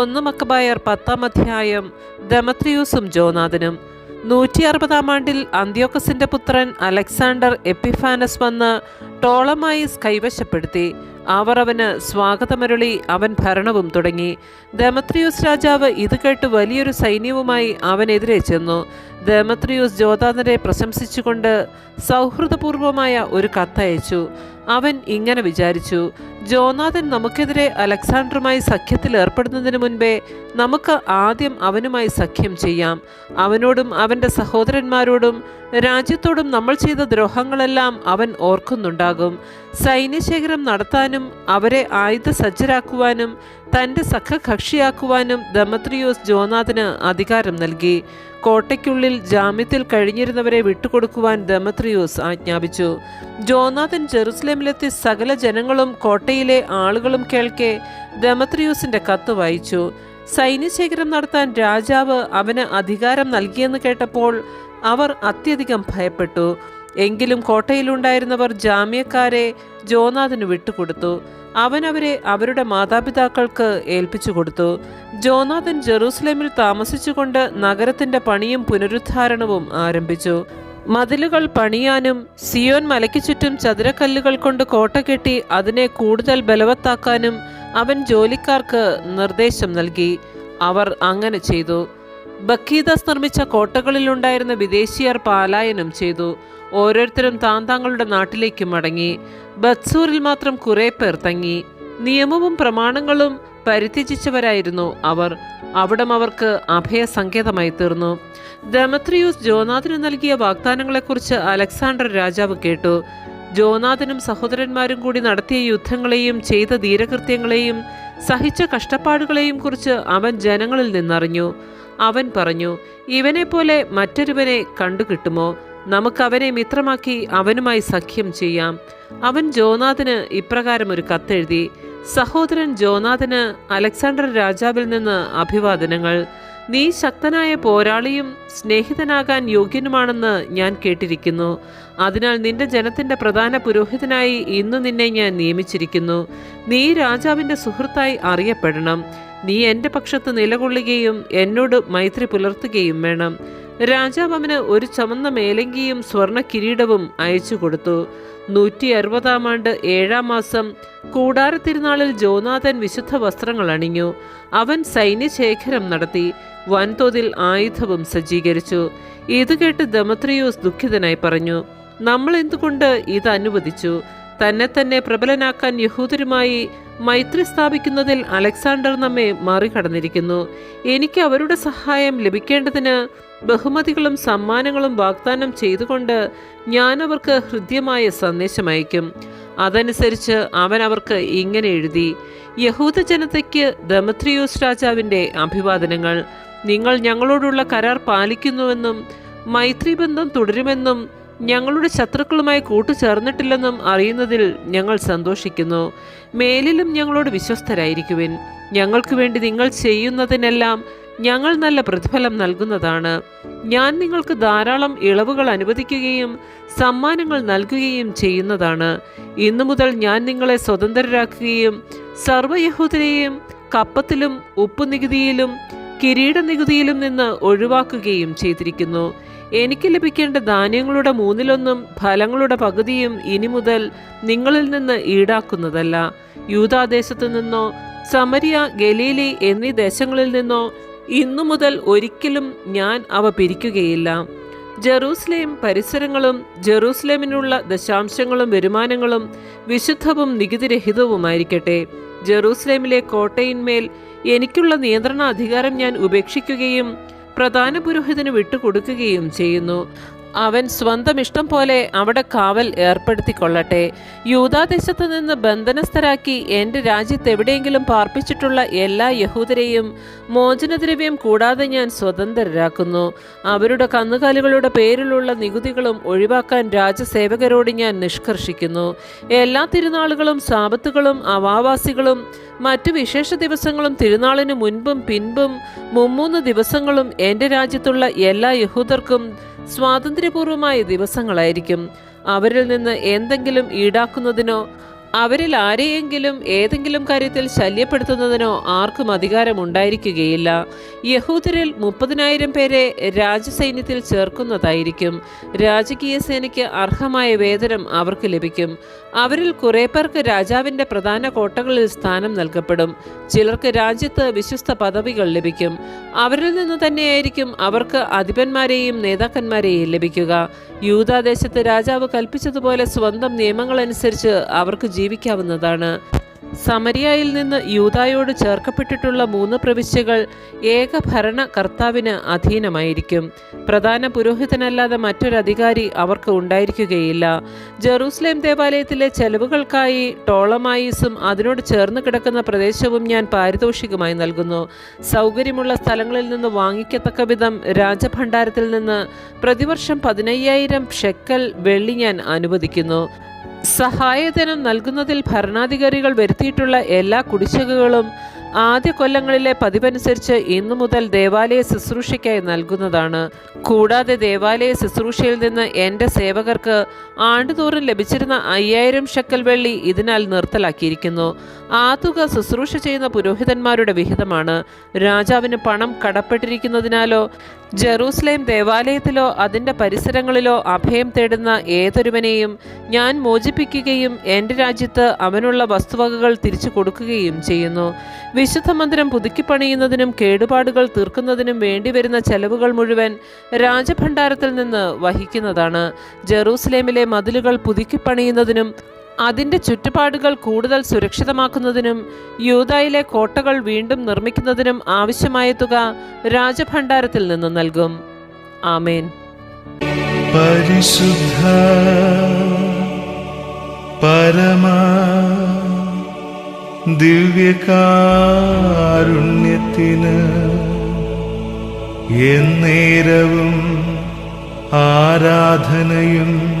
ഒന്ന് മക്കബായർ പത്താം അധ്യായം ദമത്രിയൂസും ജോനാഥനും. നൂറ്റി അറുപതാം ആണ്ടിൽ അന്ത്യോക്കസിന്റെ പുത്രൻ അലക്സാണ്ടർ എപ്പിഫാനസ് വന്ന് ടോളമായിസ് കൈവശപ്പെടുത്തി. അവർ അവന് സ്വാഗതമരുളി അവൻ ഭരണവും തുടങ്ങി. ദമത്രിയൂസ് രാജാവ് ഇത് കേട്ട് വലിയൊരു സൈന്യവുമായി അവനെതിരെ ചെന്നു. ദമത്രിയൂസ് ജോതാതനെ പ്രശംസിച്ചുകൊണ്ട് സൗഹൃദപൂർവമായ ഒരു കത്തയച്ചു. അവൻ ഇങ്ങനെ വിചാരിച്ചു ജോനാഥൻ നമുക്കെതിരെ അലക്സാണ്ടറുമായി സഖ്യത്തിൽ ഏർപ്പെടുന്നതിന് മുൻപേ നമുക്ക് ആദ്യം അവനുമായി സഖ്യം ചെയ്യാം. അവനോടും അവന്റെ സഹോദരന്മാരോടും രാജ്യത്തോടും നമ്മൾ ചെയ്ത ദ്രോഹങ്ങളെല്ലാം അവൻ ഓർക്കുന്നുണ്ടാകും. സൈന്യശേഖരം നടത്താനും അവരെ ആയുധ സജ്ജരാക്കുവാനും തന്റെ സഖകക്ഷിയാക്കുവാനും ദമത്രിയോസ് ജോനാഥിന് അധികാരം നൽകി. കോട്ടയ്ക്കുള്ളിൽ ജാമ്യത്തിൽ കഴിഞ്ഞിരുന്നവരെ വിട്ടുകൊടുക്കുവാൻ ദമത്രിയോസ് ആജ്ഞാപിച്ചു. ജോനാഥൻ ജെറുസലേമിലെത്തി സകല ജനങ്ങളും കോട്ടയിലെ ആളുകളും കേൾക്കെ ദമത്രിയോസിന്റെ കത്ത് വായിച്ചു. സൈന്യശേഖരം നടത്താൻ രാജാവ് അവന് അധികാരം നൽകിയെന്ന് കേട്ടപ്പോൾ അവർ അത്യധികം ഭയപ്പെട്ടു. എങ്കിലും കോട്ടയിലുണ്ടായിരുന്നവർ ജാമ്യക്കാരെ ജോനാഥിന് വിട്ടുകൊടുത്തു. അവൻ അവരെ അവരുടെ മാതാപിതാക്കൾക്ക് ഏൽപ്പിച്ചു കൊടുത്തു. ജോനാഥൻ ജെറൂസലേമിൽ താമസിച്ചുകൊണ്ട് നഗരത്തിന്റെ പണിയും പുനരുദ്ധാരണവും ആരംഭിച്ചു. മതിലുകൾ പണിയാനും സിയോൻ മലയ്ക്ക് ചുറ്റും ചതുരക്കല്ലുകൾ കൊണ്ട് കോട്ട കെട്ടി അതിനെ കൂടുതൽ ബലവത്താക്കാനും അവൻ ജോലിക്കാർക്ക് നിർദ്ദേശം നൽകി. അവർ അങ്ങനെ ചെയ്തു. ബക്കീദാസ് നിർമ്മിച്ച കോട്ടകളിലുണ്ടായിരുന്ന വിദേശീയർ പാലായനം ചെയ്തു. ഓരോരുത്തരും താൻ താങ്കളുടെ നാട്ടിലേക്ക് മടങ്ങി. ബത്സൂരിൽ മാത്രം കുറെ പേർ തങ്ങി. നിയമവും പ്രമാണങ്ങളും പരിത്യജിച്ചവരായിരുന്നു അവർ. അവിടം അവർക്ക് അഭയസങ്കേതമായി തീർന്നു. ദമത്രിയൂസ് ജോനാഥിന് നൽകിയ വാഗ്ദാനങ്ങളെക്കുറിച്ച് അലക്സാണ്ടർ രാജാവ് കേട്ടു. ജോനാഥനും സഹോദരന്മാരും കൂടി നടത്തിയ യുദ്ധങ്ങളെയും ചെയ്ത ധീരകൃത്യങ്ങളെയും സഹിച്ച കഷ്ടപ്പാടുകളെയും കുറിച്ച് അവൻ ജനങ്ങളിൽ നിന്നറിഞ്ഞു. അവൻ പറഞ്ഞു ഇവനെപ്പോലെ പോലെ മറ്റൊരുവനെ കണ്ടുകിട്ടുമോ? നമുക്ക് അവനെ മിത്രമാക്കി അവനുമായി സഖ്യം ചെയ്യാം. അവൻ ജോനാഥിന് ഇപ്രകാരം ഒരു കത്തെഴുതി സഹോദരൻ ജോനാഥന് അലക്സാണ്ടർ രാജാവിൽ നിന്ന് അഭിവാദനങ്ങൾ. നീ ശക്തനായ പോരാളിയും സ്നേഹിതനാകാൻ യോഗ്യനുമാണെന്ന് ഞാൻ കേട്ടിരിക്കുന്നു. അതിനാൽ നിന്റെ ജനത്തിന്റെ പ്രധാന പുരോഹിതനായി ഇന്ന് നിന്നെ ഞാൻ നിയമിച്ചിരിക്കുന്നു. നീ രാജാവിന്റെ സുഹൃത്തായി അറിയപ്പെടണം. നീ എന്റെ പക്ഷത്ത് നിലകൊള്ളുകയും എന്നോട് മൈത്രി പുലർത്തുകയും വേണം. രാജാവ് അവന് ഒരു ചമന്ന മേലങ്കിയും സ്വർണ കിരീടവും അയച്ചു കൊടുത്തു. നൂറ്റി അറുപതാം ആണ്ട് ഏഴാം മാസം കൂടാരത്തിരുനാളിൽ ജോനാഥൻ വിശുദ്ധ വസ്ത്രങ്ങൾ അണിഞ്ഞു. അവൻ സൈന്യശേഖരം നടത്തി വൻതോതിൽ ആയുധവും സജ്ജീകരിച്ചു. ഇത് കേട്ട് ദമത്രിയോസ് ദുഃഖിതനായി പറഞ്ഞു നമ്മൾ എന്തുകൊണ്ട് ഇത് അനുവദിച്ചു? തന്നെ തന്നെ പ്രബലനാക്കാൻ യഹൂദരുമായി മൈത്രി സ്ഥാപിക്കുന്നതിൽ അലക്സാണ്ടർ നമ്മെ മറികടന്നിരിക്കുന്നു. എനിക്ക് അവരുടെ സഹായം ലഭിക്കേണ്ടതിന് ബഹുമതികളും സമ്മാനങ്ങളും വാഗ്ദാനം ചെയ്തുകൊണ്ട് ഞാൻ അവർക്ക് ഹൃദ്യമായ സന്ദേശം അയക്കും. അതനുസരിച്ച് അവൻ അവർക്ക് ഇങ്ങനെ എഴുതി യഹൂദ ജനതയ്ക്ക് ദമത്രിയൂസ് രാജാവിന്റെ അഭിവാദനങ്ങൾ. നിങ്ങൾ ഞങ്ങളോടുള്ള കരാർ പാലിക്കുന്നുവെന്നും മൈത്രി ബന്ധം തുടരുമെന്നും ഞങ്ങളുടെ ശത്രുക്കളുമായി കൂട്ടുചേർന്നിട്ടില്ലെന്നും അറിയുന്നതിൽ ഞങ്ങൾ സന്തോഷിക്കുന്നു. മേലിലും ഞങ്ങളോട് വിശ്വസ്തരായിരിക്കുവിൻ. ഞങ്ങൾക്ക് വേണ്ടി നിങ്ങൾ ചെയ്യുന്നതിനെല്ലാം ഞങ്ങൾ നല്ല പ്രതിഫലം നൽകുന്നതാണ്. ഞാൻ നിങ്ങൾക്ക് ധാരാളം ഇളവുകൾ അനുവദിക്കുകയും സമ്മാനങ്ങൾ നൽകുകയും ചെയ്യുന്നതാണ്. ഇന്നു മുതൽ ഞാൻ നിങ്ങളെ സ്വതന്ത്രരാക്കുകയും സർവയഹൂദരെയും കപ്പത്തിലും ഉപ്പുനികുതിയിലും കിരീട നികുതിയിലും നിന്ന് ഒഴിവാക്കുകയും ചെയ്തിരിക്കുന്നു. എനിക്ക് ലഭിക്കേണ്ട ധാന്യങ്ങളുടെ മൂന്നിലൊന്നും ഫലങ്ങളുടെ പകുതിയും ഇനി മുതൽ നിങ്ങളിൽ നിന്ന് ഈടാക്കുന്നതല്ല. യൂതാദേശത്തു നിന്നോ സമരിയ ഗലീലി എന്നീ ദേശങ്ങളിൽ നിന്നോ ഇന്നു മുതൽ ഒരിക്കലും ഞാൻ അവ പിരിക്കുകയില്ല. ജെറൂസലേം പരിസരങ്ങളും ജെറൂസലേമിനുള്ള ദശാംശങ്ങളും വരുമാനങ്ങളും വിശുദ്ധവും നികുതിരഹിതവുമായിരിക്കട്ടെ. ജെറൂസലേമിലെ കോട്ടയിന്മേൽ എനിക്കുള്ള നിയന്ത്രണ അധികാരം ഞാൻ ഉപേക്ഷിക്കുകയും പ്രധാന പുരോഹിതന് വിട്ടുകൊടുക്കുകയും ചെയ്യുന്നു. അവൻ സ്വന്തം ഇഷ്ടം പോലെ അവിടെ കാവൽ ഏർപ്പെടുത്തിക്കൊള്ളട്ടെ. യൂതാദേശത്ത് നിന്ന് ബന്ധനസ്ഥരാക്കി എന്റെ രാജ്യത്ത് എവിടെയെങ്കിലും പാർപ്പിച്ചിട്ടുള്ള എല്ലാ യഹൂദരെയും മോചനദ്രവ്യം കൂടാതെ ഞാൻ സ്വതന്ത്രരാക്കുന്നു. അവരുടെ കന്നുകാലികളുടെ പേരിലുള്ള നികുതികളും ഒഴിവാക്കാൻ രാജസേവകരോട് ഞാൻ നിഷ്കർഷിക്കുന്നു. എല്ലാ തിരുനാളുകളും സാപത്തുകളും അവാവാസികളും മറ്റു വിശേഷ ദിവസങ്ങളും തിരുനാളിന് മുൻപും പിൻപും മുമ്മൂന്ന് ദിവസങ്ങളും എന്റെ രാജ്യത്തുള്ള എല്ലാ യഹൂദർക്കും സ്വാതന്ത്ര്യപൂർവമായ ദിവസങ്ങളായിരിക്കും. അവരിൽ നിന്ന് എന്തെങ്കിലും ഈടാക്കുന്നതിനോ അവരിൽ ആരെയെങ്കിലും ഏതെങ്കിലും കാര്യത്തിൽ ശല്യപ്പെടുത്തുന്നതിനോ ആർക്കും അധികാരമുണ്ടായിരിക്കുകയില്ല. യഹൂദരിൽ മുപ്പതിനായിരം പേരെ രാജസൈന്യത്തിൽ ചേർക്കുന്നതായിരിക്കും. രാജകീയ സേനയ്ക്ക് അർഹമായ വേതനം അവർക്ക് ലഭിക്കും. അവരിൽ കുറെ പേർക്ക് രാജാവിന്റെ പ്രധാന കോട്ടകളിൽ സ്ഥാനം നൽകപ്പെടും. ചിലർക്ക് രാജ്യത്ത് വിശ്വസ്ത പദവികൾ ലഭിക്കും. അവരിൽ നിന്ന് തന്നെയായിരിക്കും അവർക്ക് അധിപന്മാരെയും നേതാക്കന്മാരെയും ലഭിക്കുക. യൂതാദേശത്ത് രാജാവ് കൽപ്പിച്ചതുപോലെ സ്വന്തം നിയമങ്ങളനുസരിച്ച് അവർക്ക് ജീവിക്കാവുന്നതാണ്. സമരിയായിൽ നിന്ന് യൂതായോട് ചേർക്കപ്പെട്ടിട്ടുള്ള മൂന്ന് പ്രവിശ്യകൾ ഏക ഭരണ കർത്താവിന് അധീനമായിരിക്കും. പ്രധാന പുരോഹിതനല്ലാതെ മറ്റൊരധികാരി അവർക്ക് ഉണ്ടായിരിക്കുകയില്ല. ജെറൂസലേം ദേവാലയത്തിലെ ചെലവുകൾക്കായി ടോളമായിസും അതിനോട് ചേർന്ന് കിടക്കുന്ന പ്രദേശവും ഞാൻ പാരിതോഷികമായി നൽകുന്നു. സൗകര്യമുള്ള സ്ഥലങ്ങളിൽ നിന്ന് വാങ്ങിക്കത്തക്ക വിധം രാജഭണ്ഡാരത്തിൽ നിന്ന് പ്രതിവർഷം പതിനയ്യായിരം ഷെക്കൽ വെള്ളി ഞാൻ അനുവദിക്കുന്നു. സഹായധനം നൽകുന്നതിൽ ഭരണാധികാരികൾ വരുത്തിയിട്ടുള്ള എല്ലാ കുടിശ്ശികകളും ആദ്യ കൊല്ലങ്ങളിലെ പതിവനുസരിച്ച് ഇന്നു മുതൽ ദേവാലയ ശുശ്രൂഷയ്ക്കായി നൽകുന്നതാണ്. കൂടാതെ ദേവാലയ ശുശ്രൂഷയിൽ നിന്ന് എന്റെ സേവകർക്ക് ആണ്ടുതോറും ലഭിച്ചിരുന്ന അയ്യായിരം ഷക്കൽ വെള്ളി ഇതിനാൽ നിർത്തലാക്കിയിരിക്കുന്നു. ആ തുക ശുശ്രൂഷ ചെയ്യുന്ന പുരോഹിതന്മാരുടെ വിഹിതമാണ്. രാജാവിന് പണം കടപ്പെട്ടിരിക്കുന്നതിനാലോ ജെറൂസലേം ദേവാലയത്തിലോ അതിന്റെ പരിസരങ്ങളിലോ അഭയം തേടുന്ന ഏതൊരുവനെയും ഞാൻ മോചിപ്പിക്കുകയും എന്റെ രാജ്യത്ത് അവനുള്ള വസ്തുവകകൾ തിരിച്ചു കൊടുക്കുകയും ചെയ്യുന്നു. വിശുദ്ധ മന്ദിരം പുതുക്കിപ്പണിയുന്നതിനും കേടുപാടുകൾ തീർക്കുന്നതിനും വേണ്ടിവരുന്ന ചെലവുകൾ മുഴുവൻ രാജഭണ്ഡാരത്തിൽ നിന്ന് വഹിക്കുന്നതാണ്. ജെറൂസലേമിലെ മതിലുകൾ പുതുക്കിപ്പണിയുന്നതിനും അതിന്റെ ചുറ്റുപാടുകൾ കൂടുതൽ സുരക്ഷിതമാക്കുന്നതിനും യൂതായിലെ കോട്ടകൾ വീണ്ടും നിർമ്മിക്കുന്നതിനും ആവശ്യമായ തുക രാജഭണ്ഡാരത്തിൽ നിന്ന് നൽകും. ആമേൻ. പരിശുദ്ധ പരമ ദിവ്യകാരുണ്യത്തിന് എന്നേരവും ആരാധനയും